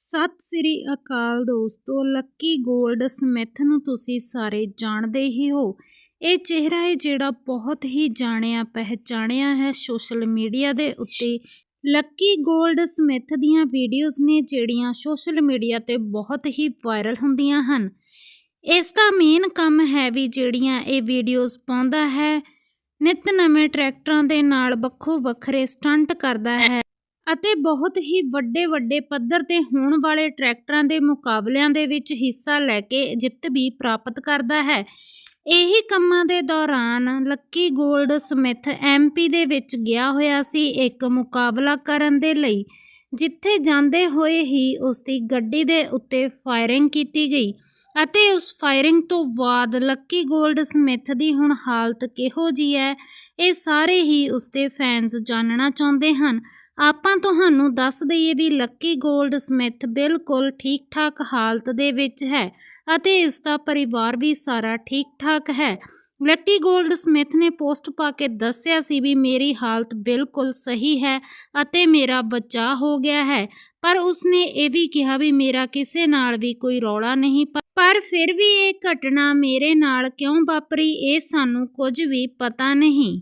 ਸਤਿ ਸ੍ਰੀ ਅਕਾਲ ਦੋਸਤੋ ਲੱਕੀ 골ਡ ਸਮਿਥ ਨੂੰ ਤੁਸੀਂ ਸਾਰੇ ਜਾਣਦੇ ਹੀ ਹੋ। ਇਹ ਚਿਹਰਾ ਹੈ ਜਿਹੜਾ ਬਹੁਤ ਹੀ ਜਾਣਿਆ ਪਹਿਚਾਣਿਆ ਹੈ ਸੋਸ਼ਲ ਮੀਡੀਆ ਦੇ ਉੱਤੇ। ਲੱਕੀ 골ਡ ਸਮਿਥ ਦੀਆਂ ਵੀਡੀਓਜ਼ ਨੇ ਜਿਹੜੀਆਂ ਸੋਸ਼ਲ ਮੀਡੀਆ ਤੇ ਬਹੁਤ ਹੀ ਵਾਇਰਲ ਹੁੰਦੀਆਂ ਹਨ। ਇਸ ਦਾ ਮੇਨ ਕੰਮ ਹੈ ਵੀ ਜਿਹੜੀਆਂ ਇਹ ਵੀਡੀਓਜ਼ ਪਾਉਂਦਾ ਹੈ, ਨਿਤ ਨਵੇਂ ਟਰੈਕਟਰਾਂ ਦੇ ਨਾਲ ਵੱਖੋ ਵੱਖਰੇ ਸਟੰਟ ਕਰਦਾ ਹੈ। ਅਤੇ ਬਹੁਤ ਹੀ ਵੱਡੇ ਵੱਡੇ ਪੱਧਰ ਤੇ ਹੋਣ ਵਾਲੇ ਟਰੈਕਟਰਾਂ ਦੇ ਮੁਕਾਬਲਿਆਂ ਦੇ ਵਿੱਚ ਹਿੱਸਾ ਲੈ ਕੇ ਜਿੱਤ ਵੀ ਪ੍ਰਾਪਤ ਕਰਦਾ ਹੈ। ਇਹੀ ਕੰਮਾਂ ਦੇ ਦੌਰਾਨ ਲੱਕੀ ਗੋਲਡ ਸਮਿਥ ਐਮਪੀ ਦੇ ਵਿੱਚ ਗਿਆ ਹੋਇਆ ਸੀ ਇੱਕ ਮੁਕਾਬਲਾ ਕਰਨ ਦੇ ਲਈ। ਜਿੱਥੇ ਜਾਂਦੇ ਹੋਏ ਹੀ ਉਸ ਦੀ ਗੱਡੀ ਦੇ ਉੱਤੇ ਫਾਇਰਿੰਗ ਕੀਤੀ ਗਈ ਅਤੇ ਉਸ ਫਾਇਰਿੰਗ ਤੋਂ ਬਾਅਦ ਲੱਕੀ ਗੋਲਡ ਸਮਿਥ ਦੀ ਹੁਣ ਹਾਲਤ ਕਿਹੋ ਜੀ ਹੈ, ਇਹ ਸਾਰੇ ਹੀ ਉਸਦੇ ਫੈਨਸ ਜਾਣਨਾ ਚਾਹੁੰਦੇ ਹਨ। ਆਪਾਂ ਤੁਹਾਨੂੰ ਦੱਸ ਦਈਏ ਵੀ ਲੱਕੀ ਗੋਲਡ ਸਮਿਥ ਬਿਲਕੁਲ ਠੀਕ ਠਾਕ ਹਾਲਤ ਦੇ ਵਿੱਚ ਹੈ ਅਤੇ ਇਸ ਦਾ ਪਰਿਵਾਰ ਵੀ ਸਾਰਾ ਠੀਕ ਠਾਕ ਹੈ। ਲੱਕੀ ਗੋਲਡ ਸਮਿਥ ਨੇ ਪੋਸਟ ਪਾ ਕੇ ਦੱਸਿਆ ਸੀ ਵੀ ਮੇਰੀ ਹਾਲਤ ਬਿਲਕੁਲ ਸਹੀ ਹੈ ਅਤੇ ਮੇਰਾ ਬਚਾਅ ਹੋ ਗਿਆ ਹੈ। ਪਰ ਉਸਨੇ ਇਹ ਵੀ ਕਿਹਾ ਵੀ ਮੇਰਾ ਕਿਸੇ ਨਾਲ ਵੀ ਕੋਈ ਰੌਲਾ ਨਹੀਂ ਪਰ ਫਿਰ ਵੀ ਇਹ ਘਟਨਾ ਮੇਰੇ ਨਾਲ ਕਿਉਂ ਵਾਪਰੀ ਇਹ ਸਾਨੂੰ ਕੁਝ ਵੀ ਪਤਾ ਨਹੀਂ।